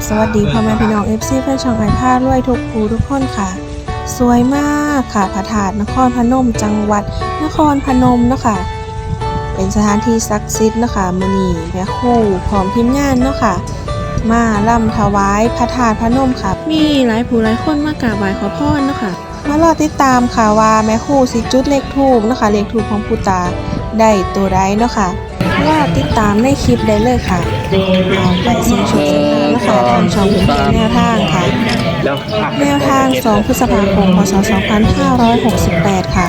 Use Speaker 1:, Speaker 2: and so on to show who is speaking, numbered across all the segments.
Speaker 1: บสวัสดีพ่อแม่พี่น้อง FC แฟนช่องไอผ้ารวยทุกผู้ทุกคนค่ะ สวยมากค่ะพระธาตุนครพนมจังหวัด นครพนมเนาะค่ะ เป็นสถานที่ศักดิ์สิทธิ์เนาะค่ะมื้อนี้แม่ครู่พร้อมทีมงานเนาะค่ะ มาล่ำถวายพระธาตุพนมค่ะ มีหลายผู้หลายคนมากราบไหว้ขอพรเนาะค่ะมารอติดตามค่ะว่าแม่ครู่สิจุดเลขทูบเนาะค่ะเลขทูบของปูตาได้ตัวใดเนาะค่ะรอติดตามในคลิปได้เลยค่ะเอาไป ช่องเป็นเพียงแนวทางค่ะ
Speaker 2: แล้วผัก
Speaker 1: แนวทาง 2 พฤษภาคม พศ 2568 ค่ะ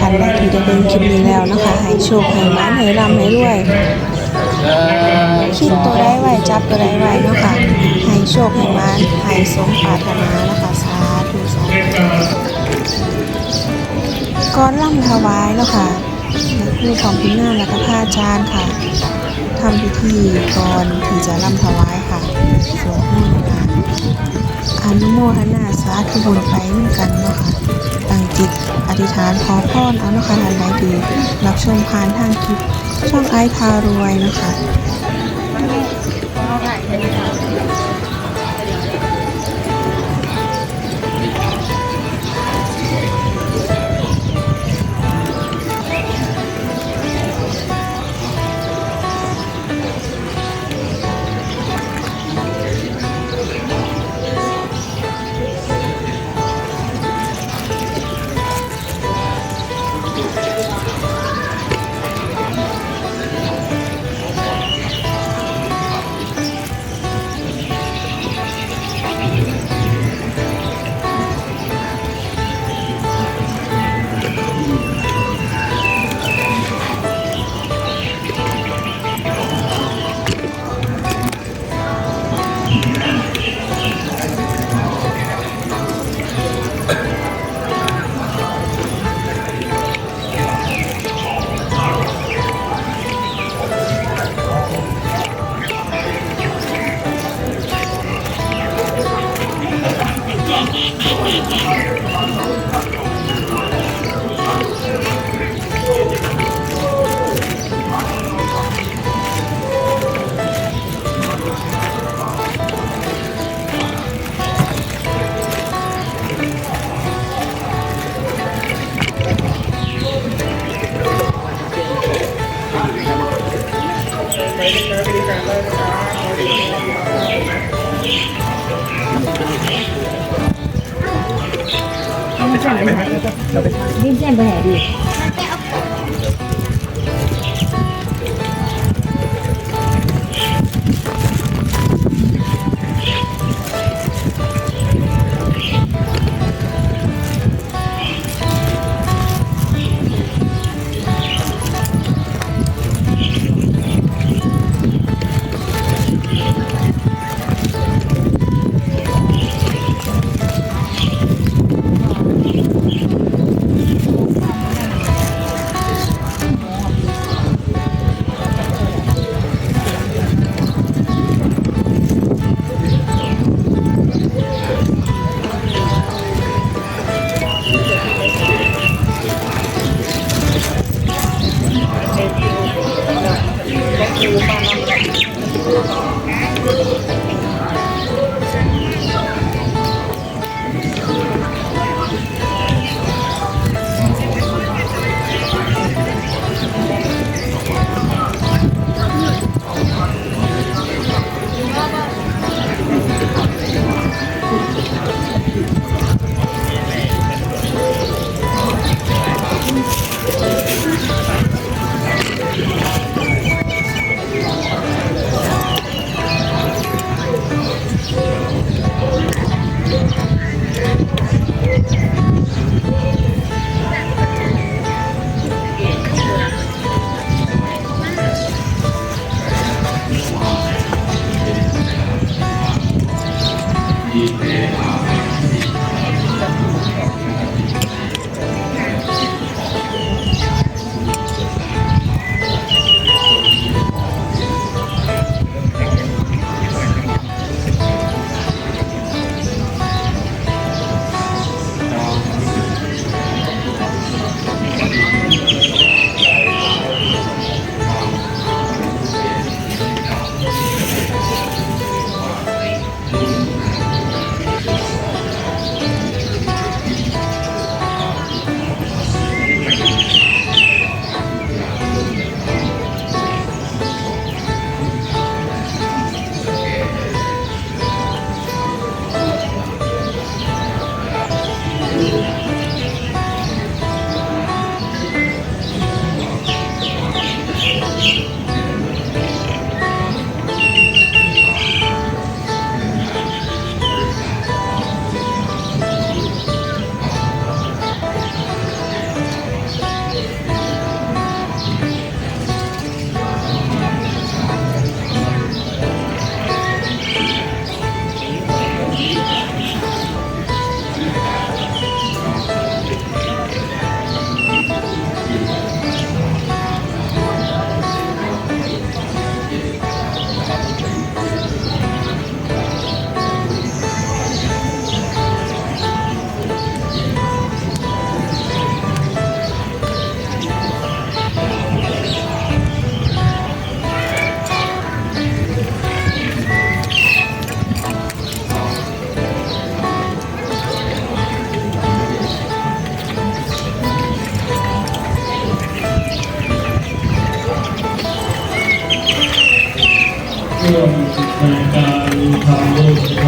Speaker 1: ท่านใดที่ได้เบิ่งคลิปนี้แล้วนะคะ ให้โชคให้หมานให้ร่ำให้รวยคิดตัวได้ไว้จับตัวได้ไว้เนาะค่ะ ให้โชคให้หมานให้สมปรารถนานะคะสาธุสาธุก่อนล่ำถวายเนาะค่ะนักผู้ของพิณงานและก็พระอาจารย์ค่ะทำพิธีก่อนที่จะล่ำถวายค่ะ สวดมนต์กันอนุโมทนาสาธุบุญไปด้วยกันเนาะค่ะตั้งจิตอธิษฐานขอพรเอาเนาะค่ะท่านใดดีรับชมผ่านทางคลิปช่องไอพารวยเนาะคะ
Speaker 3: 你见不来了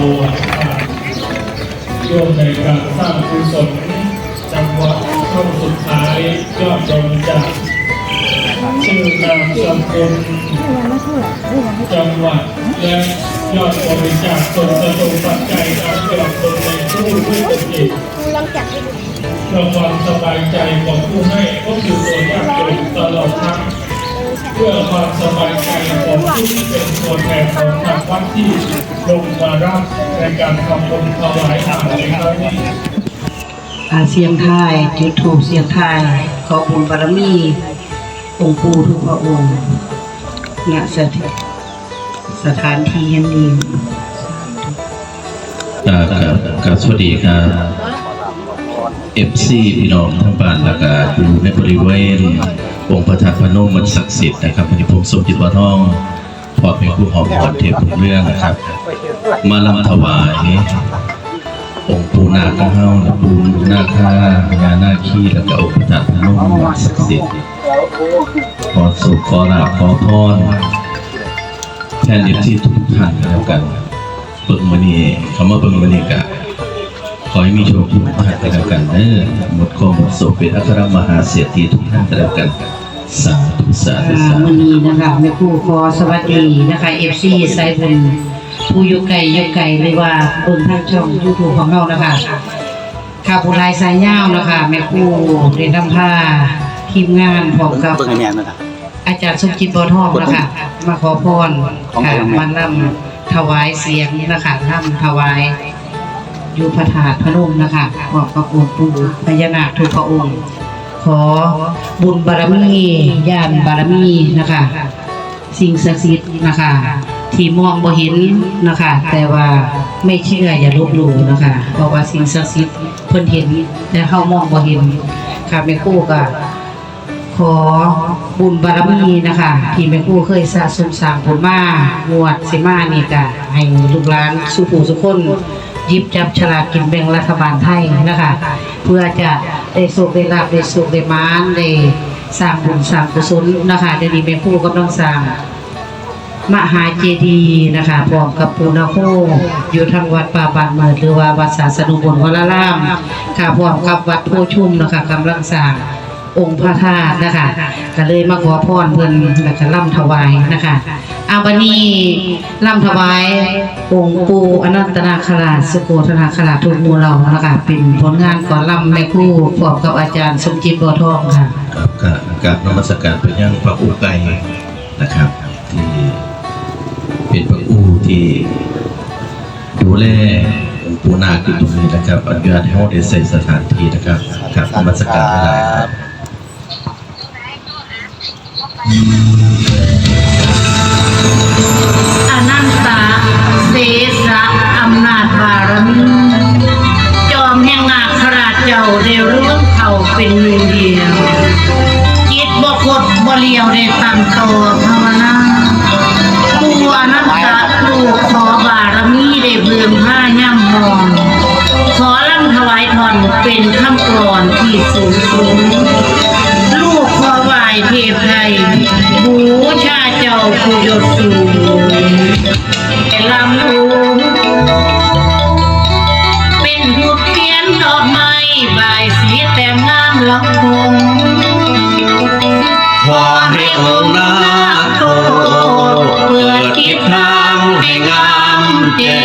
Speaker 3: หนดิ
Speaker 2: ในการสร้างกุศลจังหวะช่วงสุดท้ายยอดบริจาคชื่อนามสกุลจังหวัดและยอดบริจาคส่วนกระทรวงปัจจัยการยอดคนในตู้ด้วยตนเองเพื่อความสบายใจของผู้ให้ก็คือตัวยากจนตลอดทั้ง เพื่อความสบายใจของผู้ที่เป็นตัวแทนของทางวัดที่ลงมารับในการทำบุญถวายอาหารในครั้งนี้
Speaker 4: อาเสียงทายจุดถูกเสียงทายขอบุญบารมี องค์ปู่ทุกพระองค์ณสถานสถานที่แห่งนี้
Speaker 5: ครับครับครับสวัสดีครับเอฟซีพี่น้องทั้งบ้านแล้วก็อยู่ในบริเวณ องค์พระธาตุพนมมันศักดิ์สิทธิ์นะครับวันนี้ผมสมจิตวัฒน้องพอเป็นผู้หอมก่อนเทพเรื่องนะครับ มาลำถวาย องค์ปู่นาคเฮาและปู่นาคาพญานาคีแล้วก็องค์พระธาตุพนมมันศักดิ์สิทธิ์ขอสุขขอลาขอพรแทนเอฟซีทุกท่านแล้วกันเปิดมือนี้คำว่าเปิดมือนี้กะ อให้มีโชคทุกท่านกันแล้วกันเด้อหมดข้อหมดโศกเป็นอัครมหาเศรษฐีทุกท่านกันแล้วกันสาธุสาธุ
Speaker 4: อ่า
Speaker 5: สา
Speaker 4: มื้
Speaker 5: ธุ
Speaker 4: อนี้นะคะแม่ครูขอสวัสดีนะคะ FC สายบุญผู้อยู่ไกลอยู่ไกลหรือว่าเบิ่งทางช่อง YouTube ของเรานะคะค่ะผู้ลายสายยาวนะคะแม่ครูเรียนนำพาทีมงานพร้อมกับ
Speaker 6: เบิ่งให้แม่นะครับ
Speaker 4: อาจารย์สมจิตบัวทองนะคะมาขอพร
Speaker 6: ของ
Speaker 4: ค่ะ
Speaker 6: ใครของแม่
Speaker 4: มาล่ำถวายเสียงนะคะล่ำถวาย อยู่พระธาตุพนมนะคะบอกกับองค์ปู่พญานาคทุกพระองค์ ขอบุญบารมีญาณบารมีนะคะ สิ่งศักดิ์สิทธิ์นะคะ ที่มองบ่เห็นนะคะ แต่ว่าไม่เชื่ออย่าลบหลู่นะคะเพราะว่าสิ่งศักดิ์สิทธิ์เพิ่นเห็นแต่เฮามองบ่เห็นค่ะแม่ครูก็ขอบุญบารมีนะคะที่แม่ครูเคยสะสมสร้างผลมางวดสิมานี่ก็ให้ลูกหลานสุผู้สุคน ยิบจับฉลากกินแบ่งรัฐบาลไทยนะคะ เพื่อจะได้สุขได้ลาบได้สุขได้มานได้สร้างบุญสร้างกุศลนะคะเดี๋ยวนี้แม่ครูกำลังสร้างมหาเจดีย์นะคะพร้อมกับปูนาโคอยู่ทางวัดป่าบานเมิดหรือว่าวัดศาสนุบลวรารามค่ะพร้อมกับวัดโพชุ่มนะคะกำลังสร้าง องค์พระธาตุนะคะก็เลยมาขอพรเพิ่นแล้วก็ล่ำถวายนะคะอาบันีล่ำถวายองค์ปูอนันตนาคราชสุโกธนาคราชทุกมูเหล่านะคะเป็นผลงานก่อนล่ำแม่คู่พร้อมกับอาจารย์สมจิตบัวทองค่ะ
Speaker 5: ครับกราบกราบนมัสการไปยังพระอูไกนะครับที่เป็นพระอูที่ดูแลองค์ปูนาคอยู่ตรงนี้นะครับอนุญาตให้เราได้ใส่สถานที่นะครับกราบนมัสการได้ครับ
Speaker 4: อนันตาเสสะอำนาจบารมีจอมแห่งนาคราชเจ้าได้ร่วมเขาเป็นหนึ่งเดียว จิตบ่คดบเลียวได้ตั้งต่อภาวนาปูอนันตาลูกขอบารมีได้เบืองผ้าย่ำมองขอลำถวายทอนเป็นคำกรอนที่สูงสูง เทพไทยบูชาเจ้าผู้ยศสูงแต่ลำลูเป็นผู้เทียนดอกไม้บายสีแต่งงามลังคง
Speaker 7: ขอให้องค์นาคโตเปิดทิศทางให้งามแจ้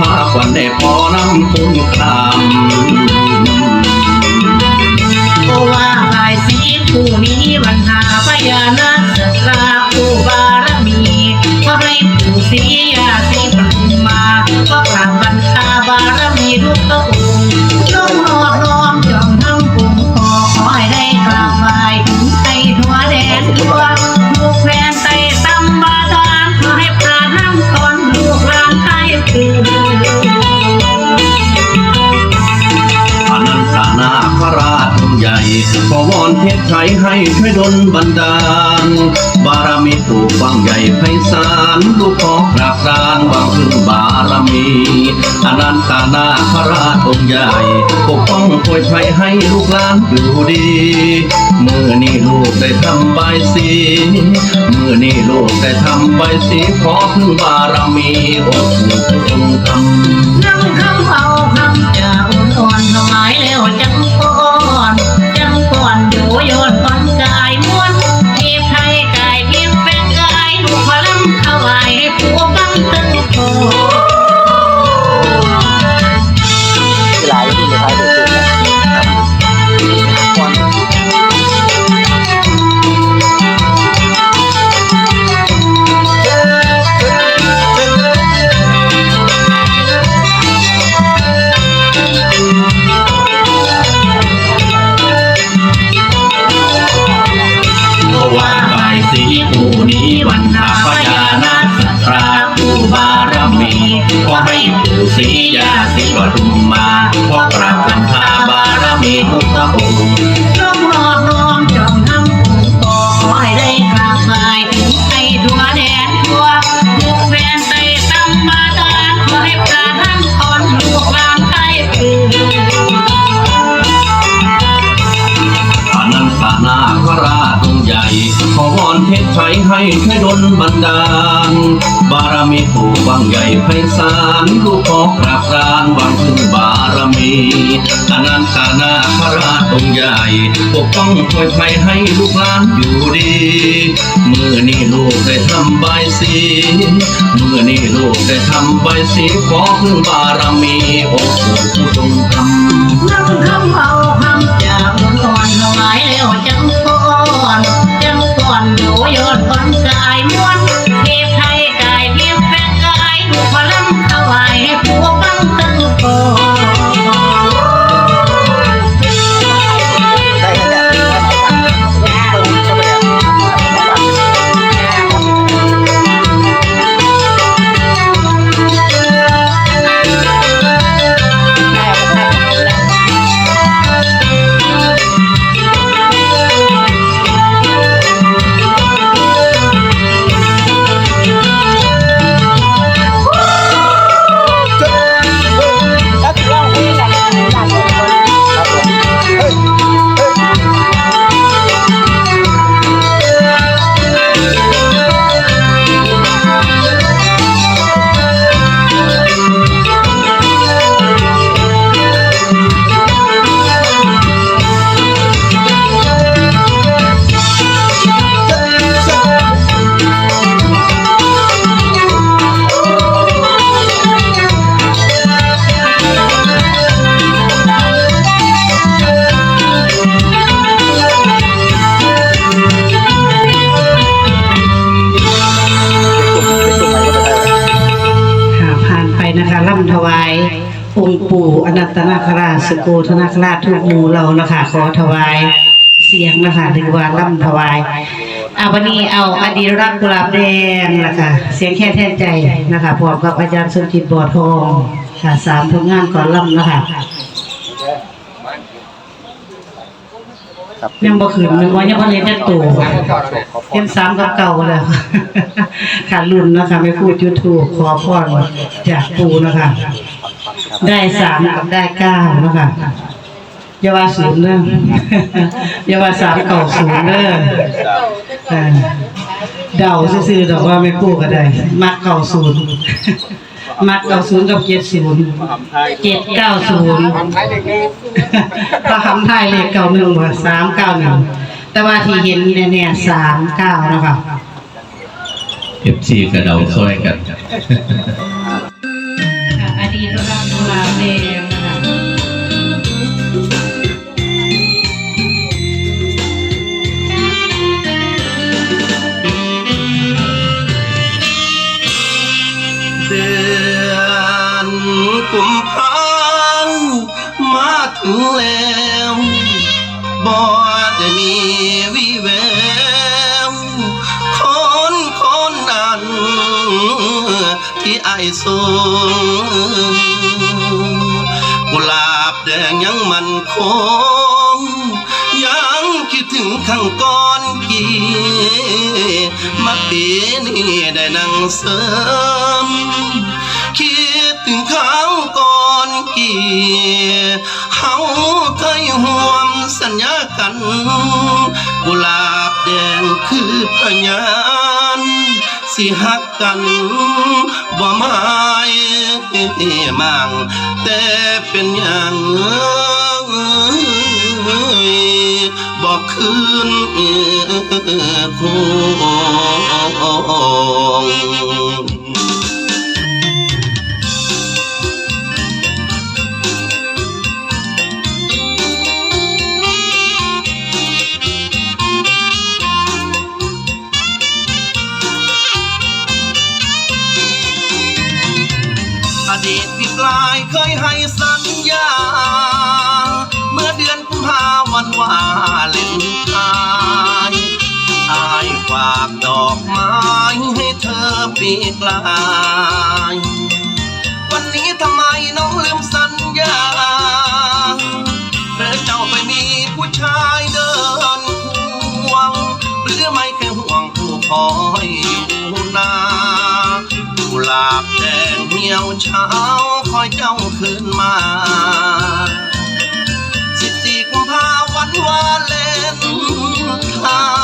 Speaker 7: พาขวัญได้พอน้ำคุณคาม
Speaker 4: เพราะว่าลายสีผู้มีวันหาพญานาคสราผู้บารมีพอให้ผู้สียาสีปฐุมมาก็กราบบรรดาบารมีทุกตัว ขอวอน
Speaker 7: เทศไทยให้ช่วยดลบันดาล บารมีถูกฟังใหญ่ไพศาลลูกขอกราบกรานหวังพึ่งบารมีอนันตานาคราชองค์ใหญ่ ปกป้องป่วยภัยให้ลูกหลานอยู่ดี เมื่อนี่ลูกได้ทำใบสีเมื่อนี่ลูกได้ทำใบสีขอพึ่งบารมีองค์ปู่องค์ธรรม
Speaker 4: นั่งคำเอาคำจะอุ่นอ่อนถวายแล้ว เท
Speaker 7: ศ
Speaker 4: ไทย
Speaker 7: ให้ช่วยดลบันดาล บารมีถูกวังใหญ่ไพศาลลูกขอกราบกรานวังพึ่งบารมีอนันตนาคราชองค์ใหญ่ปกป้องช่วยภัยให้ลูกหลานอยู่ดีเมื่อนี่ลูกได้ทำใบสีเมื่อนี่ลูกได้ทำใบสีขอพึ่งบารมีองค์ปู่ผู้ทรงธรรม
Speaker 4: นั่งคำเอา อดฟั องค์ปู่อนันตนาคราชสโกธนาคราชทุกหมู่เรานะคะ ขอถวายเสียงนะคะหรือว่าล่ำถวายอาวันนี้เอาอดีรักษ์กุหลาบแดงนะคะเสียงแค่แทนใจนะคะพร้อมกับอาจารย์สมจิตบ่อทองค่ะสามผลงานก่อนล่ำนะคะ
Speaker 6: ครับ
Speaker 4: ยังบ่ขืนนึกว่ายังบ่เล่นจักตัวเล่นสามกับเก่าแล้วค่ะรุ่นนะคะไม่พูดยูทูบขอพรจากปู่นะคะ ได้สามกับได้เก้านะคะอย่าว่าศูนย์เด้ออย่าว่าสามเก่าศูนย์เด้อเออเดาซื่อๆดอกว่าไม่พูดก็ได้มักเก่าศูนย์มักเก่าศูนย์กับเจ็ดศูนย์เจ็ดเก้าศูนย์พระคำไทยเลขเก้าหนึ่งว่าสามเก้าหนึ่งแต่ว่าที่เห็นแน่ๆสามเก้านะคะ
Speaker 5: เอฟซีกระเดาซ้อยกัน
Speaker 7: สูงกุหลาบแดงยังมันคง ยังคิดถึงข้างก้อนกี่มาปีนี้ได้นั่งเสริม คิดถึงเขางก่อนกี่เฮาเคยห่วมสัญญากัน กุหลาบแดงคือพยา สิหักกันบ่หมายมั่งแต่เป็นอย่างบอกคืนคง ปีกลาย วันนี้ทำไมน้องลืมสัญญาหรือเจ้าไปมีผู้ชายเดินควง หรือไม่แค่ห่วงผู้คอยอยู่นากุหลาบแดงเหี่ยวเช้าคอยเจ้าคืนมาสิบสี่กุมภาวันวาเลนไทน์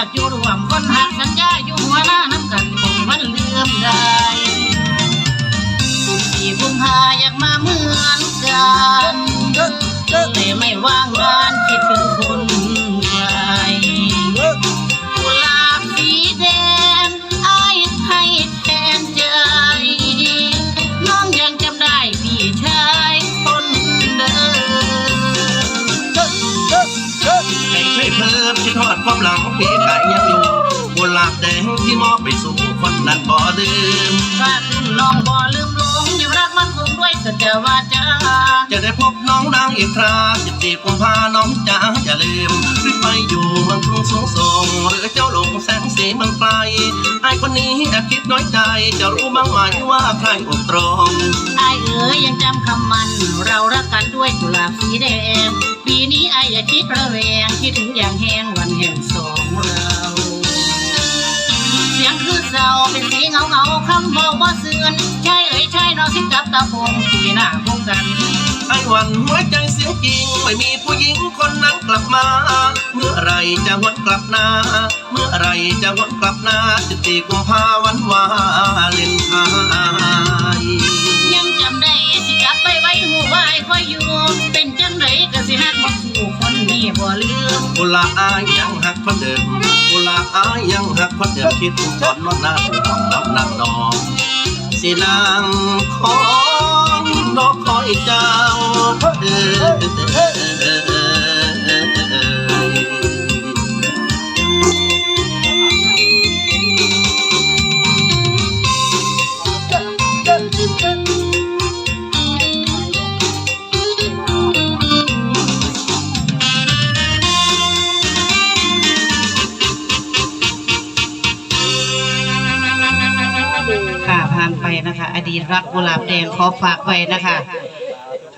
Speaker 7: า
Speaker 8: กอยู่รวมคนหักสัญญาอยู่หัวหน้าน้ำกันคงมันเลื่อมได้สิบสี่กุมภาอยากมาเหมือนกันแต่ไม่ว่างงานคิดถึงคนไกลกุหลาบสีแดงไอายให้แทนใจ น้องยังจำได้พี่ชายคนเดิม
Speaker 7: ให้ช่วยเพิ่มที่ทอดความหลังพี่ไก่ยังอยู่ แดงที่มอบไปสู่คนนั้นบ่ลืม
Speaker 8: ฝากถึงน้องบ่ลืมหลงยังรักมันคงด้วยสัจวาจา
Speaker 7: จะได้พบน้องนางอีกคราสิบสี่กุมภาน้องจ๋าอย่าลืมรีบไปอยู่เมืองกรุงสูงส่งหรือเจ้าหลงแสงสีเมืองไกลไอ้คนนี้แอบคิดน้อยใจ จะรู้บ้างไหมว่าใครอกตรอง
Speaker 8: ไอายเอ๋ยยังจำคำมัน เรารักกันด้วยกุหลาบสีแดงปีนี้ไอายอย่าคิดระแวงคิดถึงอย่างแห้งวันแห่งสองเราเสียง คือเศร้าเป็นสีเงาเงาคำบอกว่าเสื่อนใช่เอ่ยใช่เราสิกับตาพงปีหน้าพบกัน
Speaker 7: ไอ้หวันหัวใจเสียจริง ไม่มีผู้หญิงคนนั้นกลับมา เมื่อไรจะวนกลับหน้าเมื่อไรจะวนกลับหน้าสิบสี่กุมภาวันวาเลนไทน์
Speaker 8: ยังจำได้สิกลับไปไว้หูไว้คอยอยู่ เป็นจังไดก็สิฮักบ่คู่คนนี้บ่ลืม
Speaker 7: กุลาบอายยังหักคนเดิมากอายยังหักคนเดิมคิดถึงตอนนอนหน้าของดับนางนองสินางของนกคอยเจ้าเออา
Speaker 4: นไปนะคะ อดีตรักกุหลาบแดงขอฝากไว้นะคะ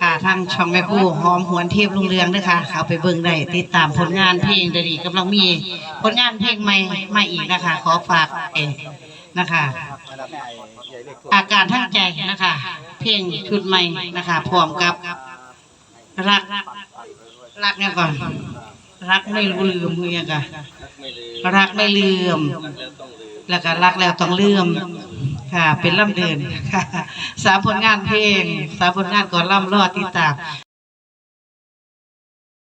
Speaker 4: ค่ะทางช่องแม่คู่หอมหวนเทพลุงเรืองนะคะเอาไปเบิ่งได้ติดตามผลงานเพลงดีกำลังมีผลงานเพลงใหม่มาอีกนะคะ ขอฝากเองนะคะ อาการทั้งใจนะคะ เพลงชุดใหม่นะคะพร้อมกับรักรักเนี่ยก่อน รักไม่ลืมเมียกันรักไม่ลืม แล้วก็รักแล้วต้องลืม ค่ะ เป็นล่ำเดินค่ะ สามผลงานเพลง สามผลงานก่อนล่ำรอดติดตาม